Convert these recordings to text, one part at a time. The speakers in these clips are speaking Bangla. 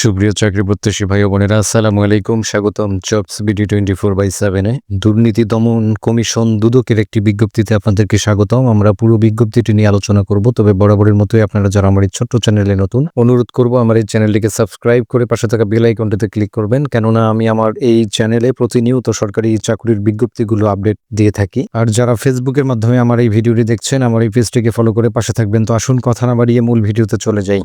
সুপ্রিয় চাকরি প্রত্যাশী ভাই বোনেরা, আসসালামু আলাইকুম। স্বাগতম jobs BD twenty four by সেভেনে দুর্নীতি দমন কমিশন দুদকের একটি বিজ্ঞপ্তিতে আপনাদেরকে স্বাগতম। আমরা পুরো বিজ্ঞপ্তিটি নিয়ে আলোচনা করব, তবে বরাবরের মতোই আপনারা যারা আমার এই ছোট্ট চ্যানেলে নতুন, অনুরোধ করব আমার এই চ্যানেলটিকে সাবস্ক্রাইব করে পাশে থাকা বেল আইকনটিতে ক্লিক করবেন। কেননা আমি আমার এই চ্যানেলে প্রতিনিয়ত সরকারি চাকরির বিজ্ঞপ্তিগুলো আপডেট দিয়ে থাকি। আর যারা ফেসবুকের মাধ্যমে আমার এই ভিডিওটি দেখছেন, আমার এই পেজটিকে ফলো করে পাশে থাকবেন। তো আসুন কথা না বাড়িয়ে মূল ভিডিওতে চলে যাই।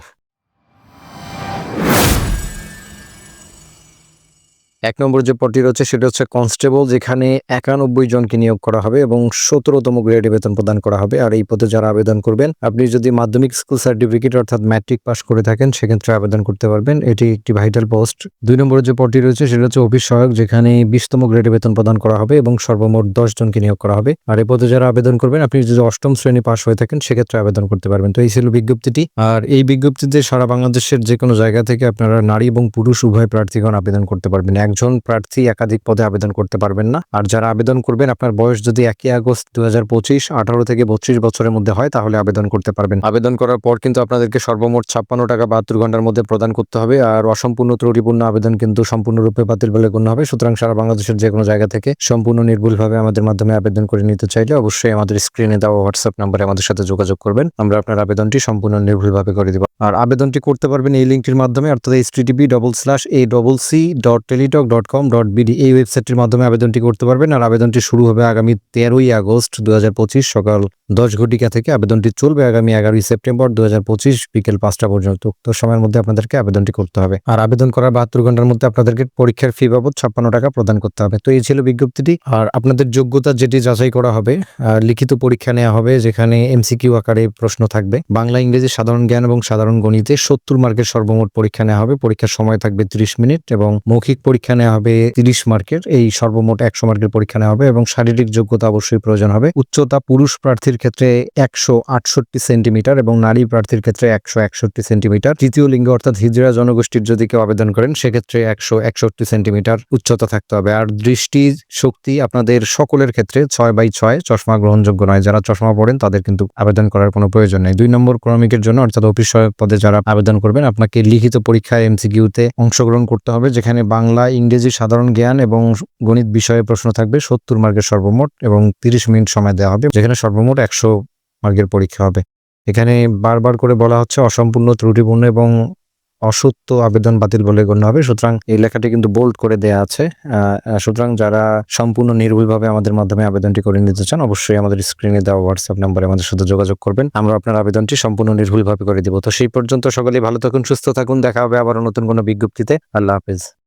এক নম্বর যে পদটি রয়েছে, সেটা হচ্ছে কনস্টেবল, যেখানে একানব্বই জনকে নিয়োগ করা হবে এবং সতেরোতম গ্রেডে বেতন প্রদান করা হবে। আর এই পদে যারা আবেদন করবেন, আপনি যদি মাধ্যমিক স্কুল সার্টিফিকেট, অর্থাৎ ম্যাট্রিক পাস করে থাকেন, সেক্ষেত্রে আবেদন করতে পারবেন। এটি একটি ভাইটাল পোস্ট। দুই নম্বর যে পদটি রয়েছে, সেটা হচ্ছে অফিস সহায়ক, যেখানে বিশতম গ্রেডে বেতন প্রদান করা হবে এবং সর্বমোট দশ জনকে নিয়োগ করা হবে। আর এই পদে যারা আবেদন করবেন, আপনি যদি অষ্টম শ্রেণি পাস হয়ে থাকেন, সেক্ষেত্রে আবেদন করতে পারবেন। তো এই ছিল বিজ্ঞপ্তিটি। আর এই বিজ্ঞপ্তিতে সারা বাংলাদেশের যে কোনো জায়গা থেকে আপনারা নারী এবং পুরুষ উভয় প্রার্থীগণ আবেদন করতে পারবেন। একজন প্রার্থী একাধিক পদে আবেদন করতে পারবেন না। আর যারা আবেদন করবেন, আপনার বয়স যদি একই আগস্ট দু হাজার পঁচিশ, আঠারো থেকে বত্রিশ বছরের মধ্যে হয়, তাহলে আবেদন করতে পারবেন। আবেদন করার পর কিন্তু আপনাদেরকে সর্বমোট ছাপ্পান্ন টাকা বাহাত্তর ঘণ্টার মধ্যে প্রদান করতে হবে। আর অসম্পূর্ণ ত্রুটিপূর্ণ আবেদন কিন্তু সম্পূর্ণরূপে বাতিল বলে গণ্য হবে। সুতরাং সারা বাংলাদেশের যে কোনো জায়গা থেকে সম্পূর্ণ নির্ভুলভাবে আমাদের মাধ্যমে আবেদন করে নিতে চাইলে অবশ্যই আমাদের স্ক্রিনে দেওয়া হোয়াটসঅ্যাপ নাম্বারে আমাদের সাথে যোগাযোগ করবেন। আমরা আপনার আবেদনটি সম্পূর্ণ নির্ভুলভাবে করে দিব। আর আবেদনটি করতে পারবেন এই লিঙ্কটির মাধ্যমে, অর্থাৎ H TTP double slash A double C dot Teletalk dot com dot BD এই ওয়েবসাইটটির মাধ্যমে আবেদনটি করতে পারবেন। আর আবেদনটি শুরু হবে আগামী তেরোই আগস্ট দু হাজার পঁচিশ সকাল দশ ঘটিকা থেকে আবেদনটি চলবে আগামী এগারোই সেপ্টেম্বর দুই হাজার পঁচিশ বিকেল পাঁচটা পর্যন্ত। তো সময়ের মধ্যে আপনাদেরকে আবেদনটি করতে হবে। আর আবেদন করার বাহাত্তর ঘণ্টার মধ্যে আপনাদেরকে পরীক্ষার ফি বাবদ ছাপ্পান্ন টাকা প্রদান করতে হবে। তো এই ছিল বিজ্ঞপ্তিটি। আর আপনাদের যোগ্যতা যেটি যাচাই করা হবে লিখিত পরীক্ষা নেওয়া হবে, যেখানে এমসিকিউ আকারে প্রশ্ন থাকবে। বাংলা, ইংরেজি, সাধারণ জ্ঞান এবং সাধারণ গণিতে সত্তর মার্কের সর্বমোট পরীক্ষা নেওয়া হবে। পরীক্ষার সময় থাকবে ত্রিশ মিনিট এবং মৌখিক পরীক্ষা নেওয়া হবে তিরিশ মার্কের। এই সর্বমোট একশো মার্কের পরীক্ষা নেওয়া হবে এবং শারীরিক যোগ্যতা অবশ্যই প্রয়োজন হবে। উচ্চতা পুরুষ প্রার্থীর ক্ষেত্রে একশো আটষট্টি সেন্টিমিটার এবং নারী প্রার্থীর ক্ষেত্রে একশো একষট্টি সেন্টিমিটার। তৃতীয় লিঙ্গ অর্থাৎ হিজরা জনগোষ্ঠীর যদি কেউ আবেদন করেন, সেক্ষেত্রে একশো একষট্টি সেন্টিমিটার উচ্চতা থাকতে হবে। আর দৃষ্টি শক্তি আপনাদের সকলের ক্ষেত্রে ছয় বাই ছয়, চশমা গ্রহণযোগ্য নয়। যারা চশমা পড়েন, তাদের কিন্তু আবেদন করার কোনো প্রয়োজন নেই। দুই নম্বর ক্রমিকের জন্য, অর্থাৎ অফিস পদে যারা আবেদন করবেন, আপনাকে লিখিত পরীক্ষায় এমসিকিউতে অংশগ্রহণ করতে হবে, যেখানে বাংলা, ইংরেজি, সাধারণ জ্ঞান এবং গণিত বিষয়ে প্রশ্ন থাকবে। সত্তর মার্কের সর্বমোট এবং তিরিশ মিনিট সময় দেওয়া হবে, যেখানে সর্বমোট একশো মার্কের পরীক্ষা হবে। এখানে বারবার করে বলা হচ্ছে অসম্পূর্ণ, ত্রুটিপূর্ণ এবং অসত্য আবেদন বাতিল বলে গণ্য হবে। সুতরাং এই লেখাটি কিন্তু বোল্ড করে দেয়া আছে। সুতরাং যারা সম্পূর্ণ নির্ভুলভাবে আমাদের মাধ্যমে আবেদনটি করে নিতে চান, অবশ্যই আমাদের স্ক্রিনে দেওয়া হোয়াটসঅ্যাপ নাম্বারে আমাদের সাথে যোগাযোগ করবেন। আমরা আপনার আবেদনটি সম্পূর্ণ নির্ভুলভাবে করে দিব। তো সেই পর্যন্ত সকলেই ভালো থাকুন, সুস্থ থাকুন। দেখা হবে আবার নতুন কোনো বিজ্ঞপ্তিতে। আল্লাহ হাফেজ।